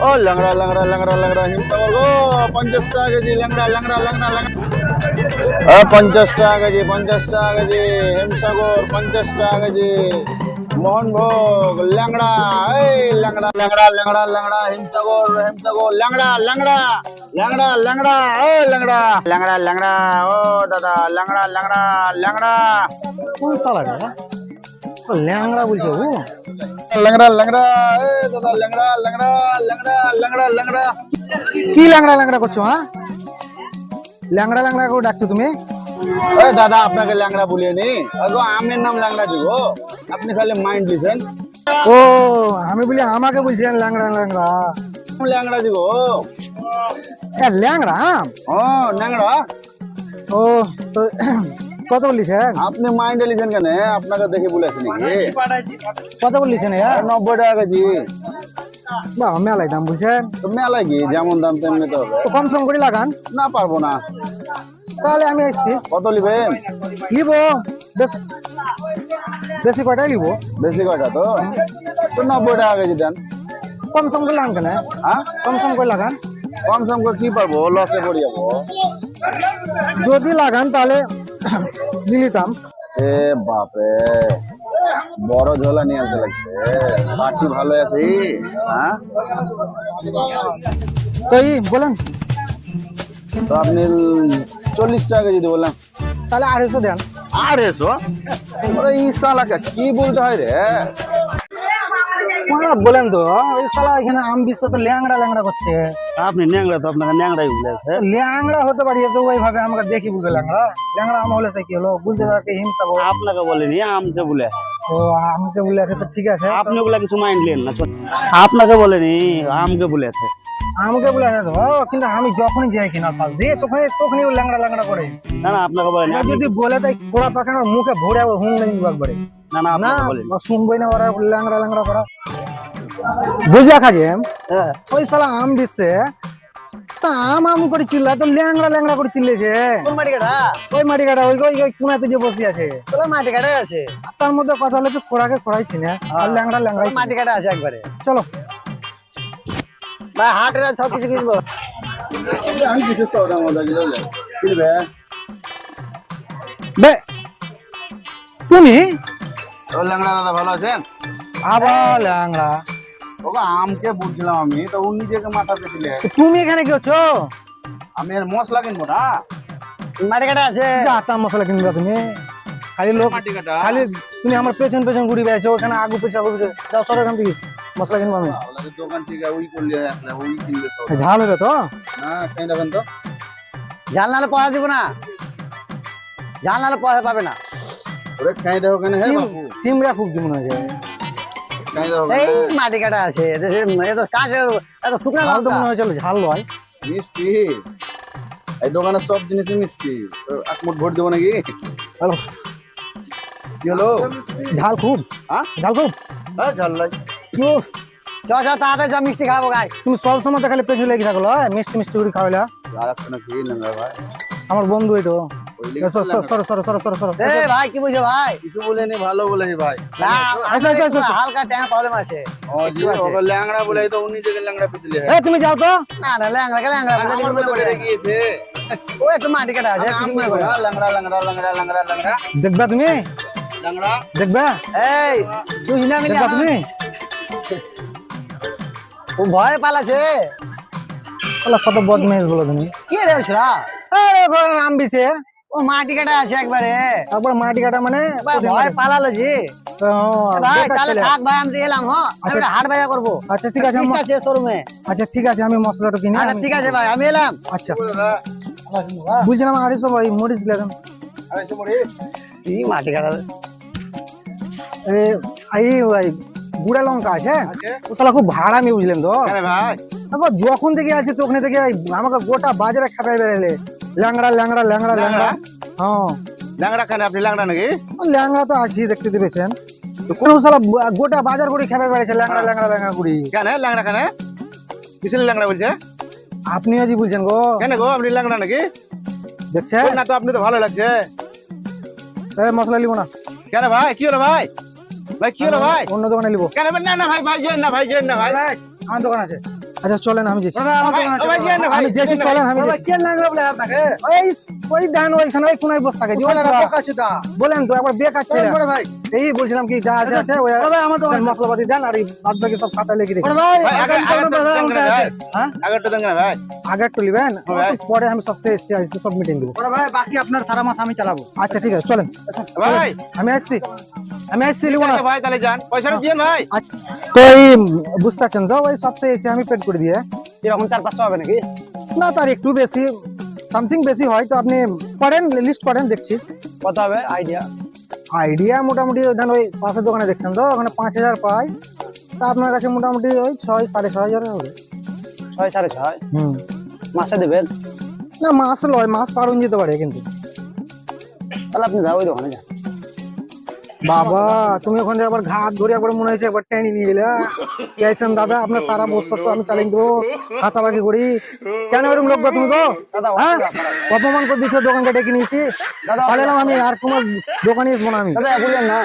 ও ল্যাংড়া ল্যাংড়া ল্যাংড়া ল্যাংড়া হিমসাগর গো পঞ্চাশ টাকা কেজি ল্যাংড়া ল্যাংড়া ল্যাংড়া ল্যাংড়া পঞ্চাশ টাকা কেজি পঞ্চাশ টাকা কেজি হিমসাগর পঞ্চাশ টাকা কেজি মোহনভোগ ল্যাংড়া এই ল্যাংড়া ল্যাংড়া ল্যাংড়া ল্যাংড়া হিমসাগর হিমসাগর ল্যাংড়া ল্যাংড়া ল্যাংড়া ল্যাংড়া ও ল্যাংড়া ল্যাংড়া ল্যাংড়া ও দাদা ল্যাংড়া ল্যাংড়া ল্যাংড়া কোন সালাটা ও ল্যাংড়া বলছে ও ল্যাংড়া ল্যাংড়া এ দাদা ল্যাংড়া ল্যাংড়া ল্যাংড়া ল্যাংড়া ল্যাংড়া কি ল্যাংড়া ল্যাংড়া করছ হ্যাঁ ল্যাংড়া ল্যাংড়া করে ডাকছো তুমি এ দাদা আপনাকে ল্যাংড়া বলিয়ে নি আগো আমের নাম ল্যাংড়া দিব আপনি খালি মাইন্ড দিছেন ও আমি বলি আমাকে বলছেন ল্যাংড়া ল্যাংড়া ল্যাংড়া দিব এ ল্যাংড়া আম? ও ল্যাংড়া ও তো কত বললিছেন আপনি মাইন্ডে লিছেন কেন? আপনাকে দেখে বলেছি নাকি? কত বললিছেন এ? নব্বই টাকা কেজি। বাবা মেলাই দাম বলছেন তো মেলা কি? যেমন দাম তেমনি তো তো কম সম করে লাগান। না পারব না। তাহলে আমি আসছি। কত লিবেন? লিবো। বেশ। বেশি কয়টাই লিবো? বেশি কয়টা তো? তো নব্বই টাকা কেজি দেন। কম সম করে লাগান কেন হ্যাঁ? কম সম করে লাগান। কম সম করে কি পারব? লসে পড়ে যাব। যদি লাগান তাহলে লিলিতাম এ বাপে বড় ঝোলা নিয়ে আসতে লাগছে। পার্টি ভালো আছে হ্যাঁ? তাই বলেন। তো আপনি চল্লিশ টাকা যদি বললাম তাহলে আড়াইশো দেন। আড়াইশো? এই সালাকে কি বলতে হয় রে? বলেন তো? ওই শালা এখানে আম বিশ্ব তো ল্যাংড়া ল্যাংড়া করছে। আপনি ন্যাংরা তো আপনাকে ল্যাংড়া হতে পারি তো ওইভাবে আমাকে দেখি বলবে ল্যাংড়া। ল্যাংড়া আম হলে সে কি হলো? বুঝতে পারকে হিংসা করো। আপনাকে বলেনি আমকে বলে ও আমাকে বলে আছে তো ঠিক আছে। আপনি ওগুলা কিছু মাইন্ড না আপনাকে বলেনি আমকে বলেছে আমাকে বলে আছে তো? কিন্তু আমি যখনই যাই কিনা পাশ দিয়ে তখনই তখনই ও ল্যাংড়া ল্যাংড়া করে। না না আপনাকে বলেনি এবার যদি বলে তাই কোড়া পাকানোর মুখে ভরে হুম নেই না না না শুনবই না ওরা ল্যাংড়া ল্যাংড়া করা। বুঝলা ওই আম দিচ্ছে তা আম আম করে চিল্লা তো ল্যাংড়া ল্যাংড়া করে চিল্লেছে। কোন মাটি কাটা ওই মাটি কাটা ওই ওই ওই কোনাতে যে বসে আছে। তোলা মাটি কাটা আছে তার মধ্যে কথা হলো যে খোরাকে খোরাইছি না আর ল্যাংড়া ল্যাংড়াই তোলা মাটি কাটা আছে একবারে। চলো। ভাই হাটের সব কিছু কিনবো? আমি কিছু সৌদা মজা গেলে কিনবে? বে তুমি? ও ল্যাংড়া দাদা ভালো আছেন? আবার ল্যাংড়া। আমকে বলছিলাম আমি তো উনি নিজেকে মাথা তুমি এখানে কি হচ্ছো আমি আর মশলা কিনবো না। মাটি কাটা আছে? যাতা মশলা কিনবা তুমি। খালি লোক খালি তুমি আমার পেছন পেছন ঘুরি বেড়াচ্ছো ওখানে আগু পেছা আগু পেছা। যাও সর এখান থেকে। মশলা কিনবো আমি। দোকান থেকে ওই করলে আসলে ওই কিনবে সব। ঝাল হবে তো? না দেবেন তো? পয়সা দিব না। পয়সা পাবে না। ওরে খাই দেবো কেন? হে চিমড়া খুব মনে এই মাটি কাটা আছে। এ কাঁচা এত শুকনো ঝাল তো মনে হয়েছিল ঝাল লয় মিষ্টি। এই দোকানের সব জিনিসই মিষ্টি। তো এক মুঠ ভোট দেবো নাকি? হ্যালো কি হলো? ঝাল খুব। হ্যাঁ? ঝাল খুব? হ্যাঁ ঝাল লাই উফ, চ চ তাড়াতাড়ি চ মিষ্টি খাব গাই। তুমি সব সময় তো খালি পেছনে লেগে থাকল হ্যাঁ? মিষ্টি মিষ্টি করে খাওয়াইলা। আর একটা ভাই। আমার বন্ধু এই তো। ওই এ, লেগে সর সর সর সর সর সর সর। এ ভাই কি বুঝো ভাই? কিছু বলে ভালো বলে ভাই। না। হালকা ট্যাঙ্ক প্রবলেম আছে। ও ল্যাংড়া বলে তো উনি যে ল্যাংড়া পিতলে তুমি যাও তো। না না ল্যাংড়া ল্যাংড়া গিয়েছে। ও একটু মাটি কাটা আছে ল্যাংড়া ল্যাংড়া ল্যাংড়া ল্যাংড়া ল্যাংড়া। দেখবা তুমি? ল্যাংড়া। দেখবা? এই তুই না মিলে তুমি? ও ভয় পালাছে। কত বদমেশ বলো তুমি। কি রে ছোড়া? আরে ঘরে নাম বিছে ও মাটি কাটা আছে একবারে। তারপর মাটি কাটা মানে ভয় পালালো জি। ও, ভাই তাহলে থাক ভাই আমি এলাম হ্যাঁ? আমি আচ্ছা। হাট বাজার করব। আচ্ছা ঠিক আছে আমি- আছে শোরুমে আচ্ছা ঠিক আছে আমি মশলাটা কিনে আচ্ছা ঠিক আছে ভাই আমি এলাম। আচ্ছা। বুঝলাম আড়াইশো ভাই মরিচ লাগেন আড়াইশো মুড়ি কি মাটি কাটা এই ভাই গুড়া লঙ্কা আছে আছে? ও শালা খুব ভাড়া আমি বুঝলেন তো। ভাই। যখন থেকে আছি তখন থেকে আমাকে গোটা বাজারে খাপাই বেড়ালে ল্যাংড়া ল্যাংড়া ল্যাংড়া ল্যাংড়া? হ্যাঁ। ল্যাংড়া কেন? আপনি ল্যাংড়া নাকি? ল্যাংড়া তো আছি দেখতে দিবেছেন। কোন শালা গোটা বাজার করে খাপাই বেড়াচ্ছে ল্যাংড়া ল্যাংড়া ল্যাংড়া করি কেন? ল্যাংড়া কেন? কিসের ল্যাংড়া বলছে? আপনিও জি বলছেন গো। কেন গো? আপনি ল্যাংড়া নাকি? দেখছেন? না তো আপনি তো ভালো লাগছে। এ, মশলা লিবো না। কেন ভাই? কি হলো ভাই? ভাই কি হলো ভাই? অন্য দোকানে লিবো কেন না না ভাই ভাই যেন না ভাই যেন না ভাই। আমার দোকান আছে। আচ্ছা চলেন আমি যেছি আছে, না, আমি যেছি চলেন আমি? ওই ওই ধান ওইখানে ওই কোনায় বস থাকে আছে তা। বলেন তো একবার বেকার ছেলে। ভাই, এই বলছিলাম কি যা আছে আছে ওই আছে। মশলাপাতি দেন আর এই বাদ বাকি সব খাতা লিখে দিন। ভাই, ভাই, আমার আগে- দোকানে আগে তো বাবা, দেন আমার না, কাছে ভাই। আছে। হ্যাঁ? আগেরটা দেন না ভাই। আগের টু লিবেন পরে আমি সপ্তাহে এসে আসছি সব মিটিং দেবো। বাকি আপনার সারা মাস আমি চালাবো। আচ্ছা ঠিক আছে চলেন। ভাই। আমি আসছি। আমি আসছি লিবো না। আচ্ছা ভাই তাহলে যান। পয়সাটা দিয়ে ভাই। আচ্ছা, তো এই বুঝতে পারছেন তো ওই সপ্তাহে এসে আমি পেড করে দিয়ে। এরকম চার পাঁচশো হবে নাকি? না তার একটু বেশি সামথিং বেশি হয় তো আপনি করেন লিস্ট করেন দেখছি। কত হবে? আইডিয়া আইডিয়া মোটামুটি ওই ধরেন ওই পাশের দোকানে দেখছেন তো ওখানে পাঁচ হাজার পাই। তা আপনার কাছে মোটামুটি ওই ছয় সাড়ে ছয় হাজার হবে। ছয় সাড়ে ছয়? হুম। মাসে দেবেন? না মাস লয় মাস পার হয়ে যেতে পারে কিন্তু। তাহলে আপনি যাও ওই দোকানে যান। বাবা তুমি ওখানে আবার ঘাট ধরে একবার মনে হয়েছে একবার টেনে নিয়ে এলে আইসেন দাদা? আপনার সারা বস্তা তো আমি চালিয়ে দেবো খাতা বাকি করি। কেন এরকম লোক গো তুমি গো? দাদা, হ্যাঁ? অসুবিধা আপনার। অপমান করে দিচ্ছে দোকানকে ডেকে নিয়েছি। দাদা, পালালাম আমি আর কোনো দোকানে আসব না আমি। দাদা বললেন না।